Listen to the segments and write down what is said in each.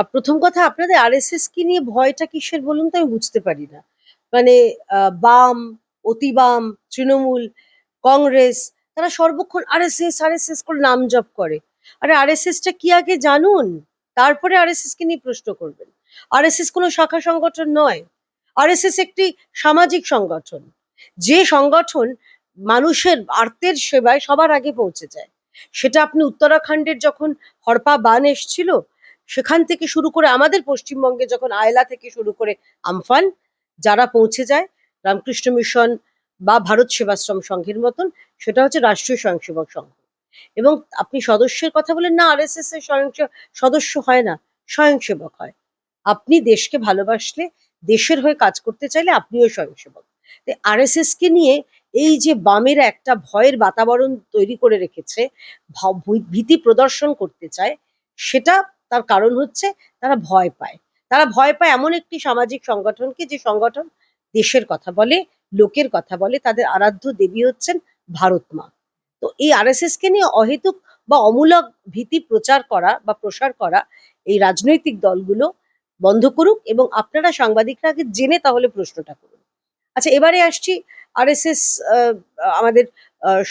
আর প্রথম কথা, আপনাদের আরএসএস কি নিয়ে ভয়টা কিসের বলুন তো? আমি বুঝতে পারি না। মানে বাম, অতিবাম, তৃণমূল, কংগ্রেস, তারা সর্বক্ষণ আরএসএস আরএসএস করে নাম জপ করে। আরে আরএসএসটা কি আগে জানুন? তারপরে আরএসএস কে নিয়ে প্রশ্ন করবেন। আরএসএস কোনো শাখা সংগঠন নয়। আরএসএস একটি সামাজিক সংগঠন। যে সংগঠন মানুষের আর্তের সেবায় সবার আগে পৌঁছে যায়। সেটা আপনি উত্তরাখণ্ডের যখন হরপা বান এসছিল সেখান থেকে শুরু করে আমাদের পশ্চিমবঙ্গে যখন আয়লা থেকে শুরু করে আমফান, যারা পৌঁছে যায়, রামকৃষ্ণ মিশন বা ভারত সেবাশ্রম সংঘের মতন, সেটা হচ্ছে রাষ্ট্রীয় স্বয়ংসেবক সংঘ। এবং আপনি সদস্যের কথা বলেন না আরএসএস এর স্বয়ং সদস্য হয় না, স্বয়ংসেবক হয়। আপনি দেশকে ভালোবাসলে, দেশের হয়ে কাজ করতে চাইলে আপনিও স্বয়ংসেবক। আরএসএস কে নিয়ে এই যে বামের একটা ভয়ের বাতাবরণ তৈরি করে রেখেছে ভীতি প্রদর্শন করতে চায়, সেটা তার কারণ হচ্ছে তারা ভয় পায়। তারা ভয় পায় এমন একটি সামাজিক সংগঠনকে যে সংগঠন দেশের কথা বলে, লোকের কথা বলে, তাদের আরাধ্য দেবী হচ্ছেন ভারত মা। তো এই আরএসএস কে নিয়ে অহেতুক বা অমূলক ভীতি প্রচার করা বা প্রসার করা এই রাজনৈতিক দলগুলো বন্ধ করুক এবং আপনারা সাংবাদিকরা আগে জেনে তাহলে প্রশ্নটা করুন। আচ্ছা এবারে আসছি আরএসএস আমাদের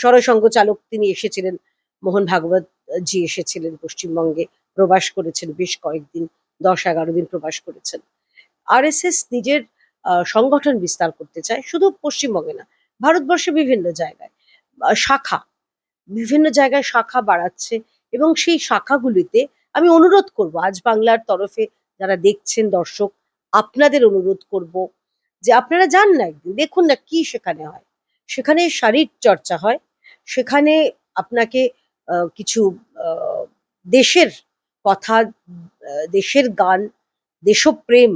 সরসংঘ চালক তিনি এসেছিলেন, মোহন ভাগবত জি এসেছিলেন পশ্চিমবঙ্গে। প্রবাস করেছেন, বেশ কয়েকদিন, দশ এগারো দিন প্রবাস করেছেন। আরএসএস নিজের সংগঠন বিস্তার করতে চায়, শুধু পশ্চিমবঙ্গে না, ভারতবর্ষে বিভিন্ন জায়গায়। শাখা, বিভিন্ন জায়গায় শাখা বাড়াচ্ছে এবং সেই শাখাগুলিতে আমি অনুরোধ করব, আজ বাংলার তরফে যারা দেখছেন দর্শক, আপনাদের অনুরোধ করব যে আপনারা যান না একদিন, দেখুন না কি সেখানে হয়। সেখানে শারীর চর্চা হয়, সেখানে আপনাকে কিছু দেশের কথা দেশের গান, দেশপ্রেম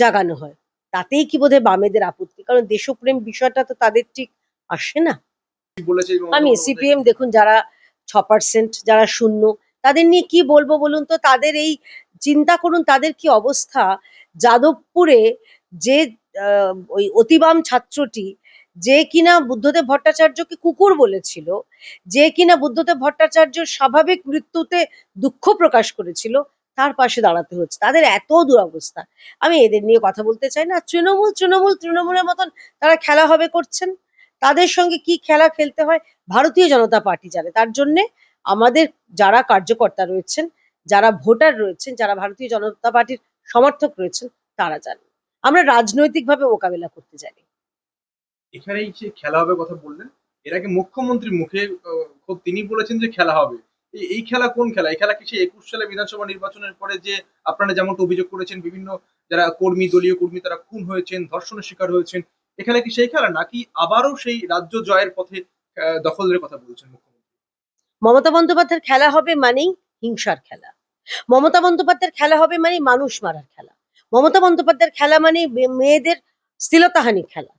জাগানো হয়। তাতেই কি বোধহয় বামেদের আপত্তি? কারণ দেশপ্রেম বিষয়টা তো তাদের ঠিক আসে না। আমি সিপিএম দেখুন, যারা ছ পার্সেন্ট যারা শূন্য, তাদের নিয়ে কি বলব বলুন তো? তাদের এই চিন্তা করুন, তাদের কি অবস্থা? যাদবপুরে যে ওই অতিবাম ছাত্রটি যে কিনা বুদ্ধদেব ভট্টাচার্যকে কুকুর বলেছিল, যে কিনা বুদ্ধদেব ভট্টাচার্য স্বাভাবিক মৃত্যুতে দুঃখ প্রকাশ করেছিল, তার পাশে দাঁড়াতে হচ্ছে। তাদের এত দুরবস্থা। আমি এদের নিয়ে কথা বলতে চাই না। তৃণমূল তৃণমূল, তৃণমূলের মতন তারা খেলা হবে করছেন। তাদের সঙ্গে কি খেলা খেলতে হয়? ভারতীয় জনতা পার্টি জানে। তার জন্যে আমাদের যারা কার্যকর্তা রয়েছেন, যারা ভোটার রয়েছেন, যারা ভারতীয় জনতা পার্টির সমর্থক রয়েছেন, তারা জানেন। আমরা রাজনৈতিকভাবে মোকাবিলা করতে জানি। এখানে এই যে খেলা হবে কথা বললেন। এর আগে মুখ্যমন্ত্রীর মুখে খোদ তিনি বলেছেন যে খেলা হবে। এই- খেলা কোন খেলা? এই খেলা কি সেই একুশ সালে বিধানসভা নির্বাচনের পরে যে আপনারা যেমনটা অভিযোগ করেছেন, বিভিন্ন যারা কর্মী, দলীয় কর্মী, তারা খুন হয়েছেন, ধর্ষণের শিকার হয়েছেন, এখানে কি সেই খেলা? নাকি আবারও সেই রাজ্য জয়ের পথে দখলের কথা বলছেন মমতা বন্দ্যোপাধ্যায়ের খেলা হবে মানেই হিংসার খেলা। মমতা বন্দ্যোপাধ্যায়ের খেলা হবে মানে মানুষ মারার খেলা। মমতা বন্দ্যোপাধ্যায়ের খেলা মানে মেয়েদের স্থিরতাহানি খেলা।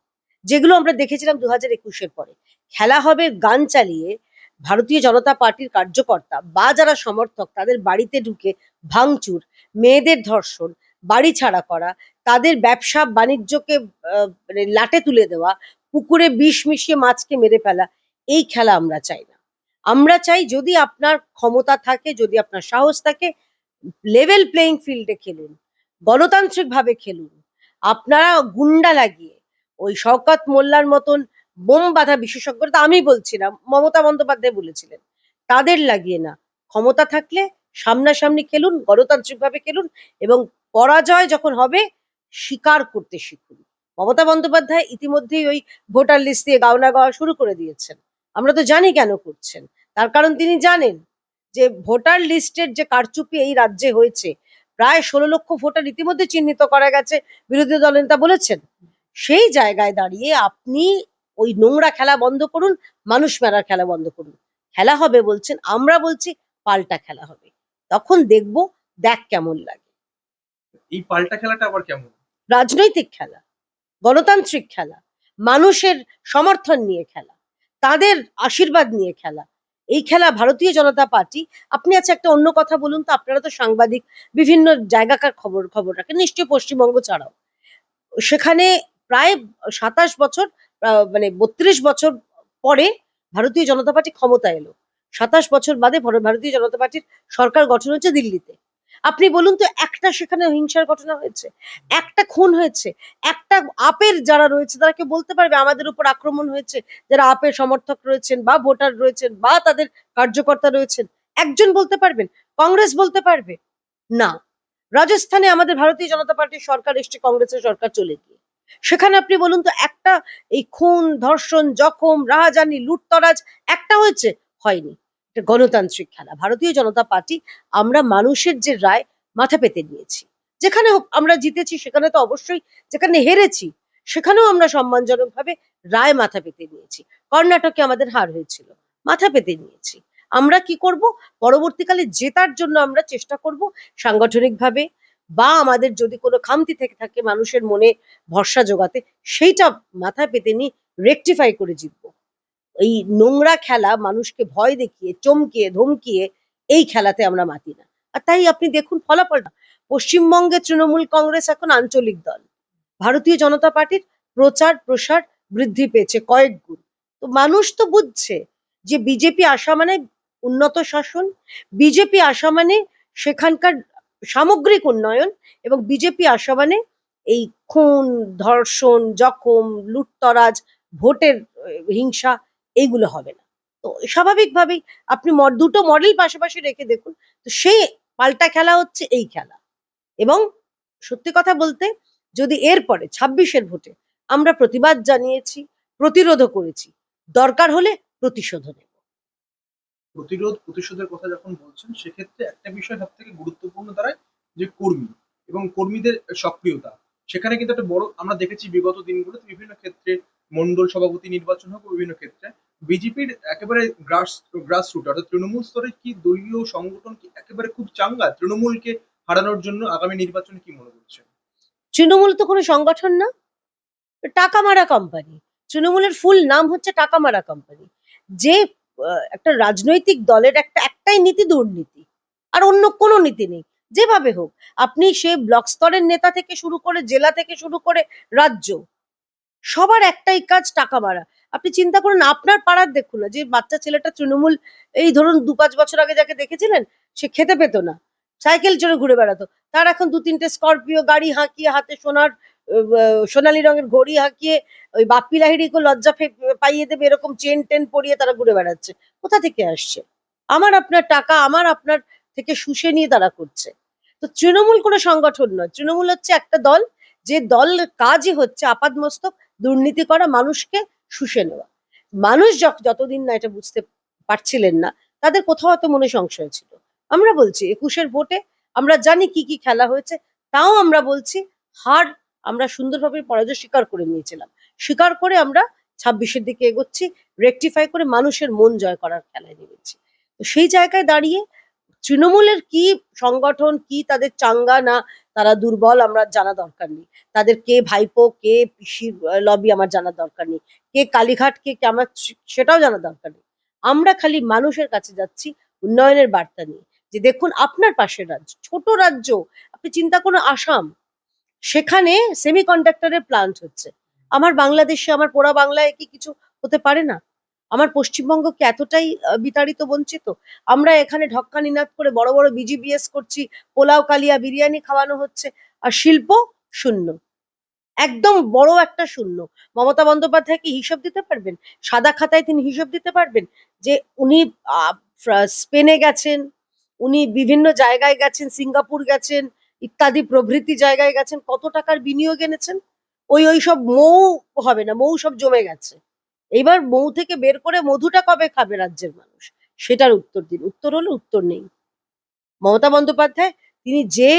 যেগুলো আমরা দেখেছিলাম দু হাজার একুশের পরে। খেলা হবে গান চালিয়ে ভারতীয় জনতা পার্টির কার্যকর্তা বা যারা সমর্থক তাদের বাড়িতে ঢুকে ভাঙচুর, মেয়েদের ধর্ষণ, বাড়ি ছাড়া করা, তাদের ব্যবসা বাণিজ্যকে মানে লাটে তুলে দেওয়া, পুকুরে বিষ মিশিয়ে মাছকে মেরে ফেলা, এই খেলা আমরা চাই না। আমরা চাই যদি আপনার ক্ষমতা থাকে, যদি আপনার সাহস থাকে লেভেল প্লেইং ফিল্ডে খেলুন গণতান্ত্রিক ভাবে খেলুন। আপনারা গুন্ডা লাগিয়ে ওই শওকত মোল্লার মতন বোম বাঁধা বিশেষজ্ঞতা আমি বলছি না, মমতা বন্দ্যোপাধ্যায় বলেছিলেন। তাদের লাগিয়ে না, ক্ষমতা থাকলে সামনাসামনি খেলুন গণতান্ত্রিক ভাবে খেলুন এবং পরাজয় যখন হবে, স্বীকার করতে শিখুন। মমতা বন্দ্যোপাধ্যায় ইতিমধ্যেই ওই ভোটার লিস্ট দিয়ে গাওনা গাওয়া শুরু করে দিয়েছেন। আমরা তো জানি কেন করছেন। তার কারণ তিনি জানেন যে ভোটার লিস্টের যে কারচুপি এই রাজ্যে হয়েছে, প্রায় ষোলো লক্ষ ভোটার ইতিমধ্যে চিহ্নিত করা গেছে, বিরোধী দলনেতা বলেছেন। সেই জায়গায় দাঁড়িয়ে আপনি ওই নোংরা খেলা বন্ধ করুন মানুষ মারার খেলা বন্ধ করুন। খেলা হবে বলছেন আমরা বলছি পাল্টা খেলা হবে। তখন দেখব দেখ কেমন লাগে। এই পাল্টা খেলাটা আবার কেমন? রাজনৈতিক খেলা গণতান্ত্রিক খেলা মানুষের সমর্থন নিয়ে খেলা তাদের আশীর্বাদ নিয়ে খেলা। এই খেলা ভারতীয় জনতা পার্টি আপনি আচ্ছা একটা অন্য কথা বলুন তো আপনারা তো সাংবাদিক বিভিন্ন জায়গাকার খবর খবর রাখেন নিশ্চয়ই পশ্চিমবঙ্গ ছাড়াও। সেখানে প্রায় সাতাশ বছর মানে বত্রিশ বছর পরে ভারতীয় জনতা পার্টি ক্ষমতা এলো। সাতাশ বছর বাদে ভর- ভারতীয় জনতা পার্টির সরকার গঠন হচ্ছে দিল্লিতে। আপনি বলুন তো, একটা সেখানে হিংসার ঘটনা হয়েছে? একটা খুন হয়েছে? একটা আপের যারা রয়েছে, তারা কেউ বলতে পারবে আমাদের উপর আক্রমণ হয়েছে? যারা আপের সমর্থক রয়েছেন বা ভোটার রয়েছেন বা তাদের কার্যকর্তা রয়েছেন, একজন বলতে পারবেন? কংগ্রেস বলতে পারবে? না। রাজস্থানে আমাদের ভারতীয় জনতা পার্টির সরকার এসছে, কংগ্রেসের সরকার চলে গিয়ে। সেখানে আপনি বলুন তো একটা এই খুন, ধর্ষণ, জখম, রাহাজানি, লুটতরাজ, একটা হয়েছে, হয়নি। এটা গণতান্ত্রিক খেলা। ভারতীয় জনতা পার্টি আমরা মানুষের যে রায় মাথা পেতে নিয়েছি। যেখানে আমরা জিতেছি, সেখানে তো অবশ্যই যেখানে হেরেছি, সেখানেও আমরা সম্মানজনকভাবে রায় মাথা পেতে নিয়েছি। কর্ণাটকে আমাদের হার হয়েছিল, মাথা পেতে নিয়েছি। আমরা কি করব? পরবর্তীকালে জেতার জন্য আমরা চেষ্টা করব সাংগঠনিকভাবে বা আমাদের যদি কোনো খামতি থেকে থাকে মানুষের মনে ভরসা জোগাতে, সেইটা মাথায় পেতে নিয়ে রেকটিফাই করে জিতবো। এই নোংরা খেলা মানুষকে ভয় দেখিয়ে, চমকিয়ে, ধমকিয়ে এই খেলাতে আমরা মাতি না। আর তাই আপনি দেখুন ফলাফলটা। পশ্চিমবঙ্গে তৃণমূল কংগ্রেস এখন আঞ্চলিক দল। ভারতীয় জনতা পার্টির প্রচার প্রসার বৃদ্ধি পেয়েছে কয়েক গুণ। তো মানুষ তো বুঝছে যে বিজেপি আসা মানে উন্নত শাসন, বিজেপি আসা মানে সেখানকার সামগ্রিক উন্নয়ন এবং বিজেপি আসা মানে এই খুন, ধর্ষণ, জখম, লুটতরাজ, ভোটের হিংসা এইগুলো হবে না। তো স্বাভাবিকভাবেই আপনি দুটো মডেল পাশাপাশি রেখে দেখুন, তো সেই পাল্টা খেলা হচ্ছে এই খেলা। এবং সত্যি কথা বলতে যদি এরপরে, ছাব্বিশের ভোটে আমরা প্রতিবাদ জানিয়েছি, প্রতিরোধও করেছি, দরকার হলে প্রতিশোধও নেব। প্রতিরোধ প্রতিশোধের কথা যখন বলছেন, সেক্ষেত্রে একটা বিষয় সব থেকে গুরুত্বপূর্ণ দাঁড়ায় যে কর্মী এবং কর্মীদের সক্রিয়তা। সেখানে কিন্তু একটা বড়, আমরা দেখেছি বিগত দিনগুলোতে বিভিন্ন ক্ষেত্রে মন্ডল সভাপতি নির্বাচন হোক বিভিন্ন ক্ষেত্রে বিজেপির একেবারে গ্রাস গ্রাস রুট অর্থাৎ তৃণমূল স্তরে কি দলীয় সংগঠন কি একেবারে খুব চাঙ্গা, তৃণমূলকে হারানোর জন্য আগামী নির্বাচনে কি মনে করছেন? তৃণমূল তো কোনো সংগঠন না। টাকা মারা কোম্পানি তৃণমূলের ফুল নাম হচ্ছে টাকা মারা কোম্পানি যে একটা রাজনৈতিক দলের একটা, একটাই নীতি দুর্নীতি। আর অন্য কোনো নীতি নেই। যেভাবে হোক, আপনি সে ব্লক স্তরের নেতা থেকে শুরু করে জেলা থেকে শুরু করে রাজ্য, সবার একটাই কাজ টাকা বাড়া আপনি চিন্তা করুন, আপনার পাড়ার দেখুন না, যে বাচ্চা ছেলেটা তৃণমূল, এই ধরুন দু পাঁচ বছর আগে যাকে দেখেছিলেন, সে খেতে পেতো না। সাইকেল চড়ে ঘুরে বেড়াতো। তার এখন দু তিনটে স্করপিও গাড়ি হাঁকিয়ে হাতে সোনার সোনালী রঙের ঘড়ি হাঁকিয়ে ওই বাপ্পি লাহিড়িকে লজ্জা পাইয়ে দেবে এরকম চেন টেন পরিয়ে তারা ঘুরে বেড়াচ্ছে। কোথা থেকে আসছে? আমার আপনার টাকা, আমার আপনার থেকে শুষে নিয়ে তারা করছে। তো তৃণমূল কোনো সংগঠন নয়। তৃণমূল হচ্ছে একটা দল, যে দল কাজই হচ্ছে আপাদমস্তক, দুর্নীতি করা মানুষকে শুষে নেওয়া। মানুষ যতদিন না এটা বুঝতে পারছিলেন না, তাদের কোথাও হয়তো মনে সংশয় ছিল। আমরা বলছি একুশের ভোটে আমরা জানি কি কি খেলা হয়েছে, তাও আমরা বলছি হার আমরা সুন্দরভাবে পরাজয় স্বীকার করে নিয়েছিলাম। স্বীকার করে আমরা ছাব্বিশের দিকে এগোচ্ছি রেকটিফাই করে মানুষের মন জয় করার খেলায় নেমেছি। তো সেই জায়গায় দাঁড়িয়ে তৃণমূলের কি সংগঠন, কি তাদের চাঙ্গা না, তারা দুর্বল আমরা জানা দরকার নেই। তাদের কে ভাইপো, কে পিসির লবি আমার জানার দরকার নেই। কে কালীঘাট কে আমার, সেটাও জানা দরকার নেই। আমরা খালি মানুষের কাছে যাচ্ছি উন্নয়নের বার্তা নিয়ে। যে দেখুন আপনার পাশের রাজ্য, ছোট রাজ্য, আপনি চিন্তা করুন আসাম, সেখানে সেমি কন্ডাক্টরের প্লান্ট হচ্ছে। আমার বাংলাদেশে, আমার পোড়া বাংলায় কি কিছু হতে পারে না? আমার পশ্চিমবঙ্গ কি এতটাই বিতাড়িত, বঞ্চিত? আমরা এখানে ঢক্কা নিনাদ করে বড় বড় বিজিবিএস করছি, পোলাও, কালিয়া বিরিয়ানি খাওয়ানো হচ্ছে, আর শিল্প শূন্য। একদম বড় একটা শূন্য। মমতা বন্দ্যোপাধ্যায় কি হিসাব দিতে পারবেন? সাদা খাতায় তিনি হিসাব দিতে পারবেন? যে উনি স্পেনে গেছেন উনি বিভিন্ন জায়গায় গেছেন, সিঙ্গাপুর গেছেন, ইত্যাদি প্রভৃতি জায়গায় গেছেন, কত টাকার বিনিয়োগ এনেছেন? ওই ওই সব মৌ হবে না, মৌ সব জমে গেছে। এইবার মৌ থেকে বের করে মধুটা কবে খাবে রাজ্যের মানুষ? সেটার উত্তর দিন। উত্তর হলো উত্তর নেই। মমতা বন্দ্যোপাধ্যায়, তিনি যে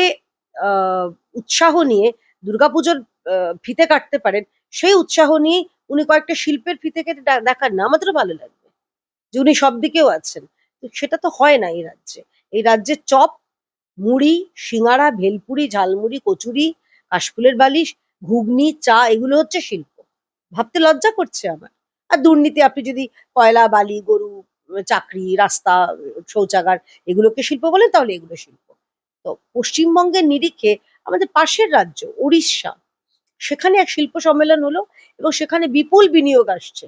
উৎসাহ নিয়ে দুর্গাপুজোর ফিতে কাটতে পারেন, সেই উৎসাহ নিয়ে উনি কয়েকটা শিল্পের ফিতে কেটে দেখান না, আমাদেরও ভালো লাগবে। যে উনি সব দিকেও আছেন। সেটা তো হয় না এই রাজ্যে। এই রাজ্যে চপ, মুড়ি সিঙ্গারা ভেলপুরি, ঝালমুড়ি, কচুরি, কাশফুলের বালিশ, ঘুগনি, চা, এগুলো হচ্ছে শিল্প। ভাবতে লজ্জা করছে আমার। আর দুর্নীতি, আপনি যদি কয়লা, বালি, গরু, চাকরি, রাস্তা, শৌচাগার এগুলোকে শিল্প বলেন, তাহলে এগুলো শিল্প। তো পশ্চিমবঙ্গের নিরিখে আমাদের পাশের রাজ্য উড়িষ্যা সেখানে এক শিল্প সম্মেলন হলো এবং সেখানে বিপুল বিনিয়োগ আসছে।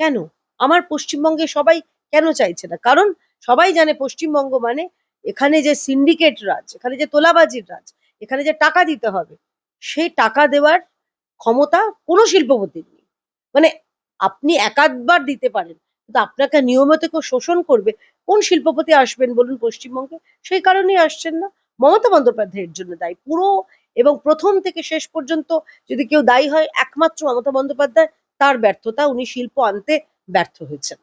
কেন? আমার পশ্চিমবঙ্গে সবাই কেন চাইছে না? কারণ সবাই জানে পশ্চিমবঙ্গ মানে এখানে যে সিন্ডিকেট রাজ, এখানে যে তোলাবাজির রাজ, এখানে যে টাকা দিতে হবে, সেই টাকা দেওয়ার ক্ষমতা কোনো শিল্পপতির নেই। মানে আপনি একাধবার দিতে পারেন, কিন্তু আপনাকে নিয়মিত কেউ শোষণ করবে, কোন শিল্পপতি আসবেন বলুন পশ্চিমবঙ্গে? সেই কারণেই আসছেন না। মমতা বন্দ্যোপাধ্যায়ের জন্য দায়ী। পুরো এবং প্রথম থেকে শেষ পর্যন্ত যদি কেউ দায়ী হয়, একমাত্র মমতা বন্দ্যোপাধ্যায়, তার ব্যর্থতা উনি শিল্প আনতে ব্যর্থ হয়েছেন।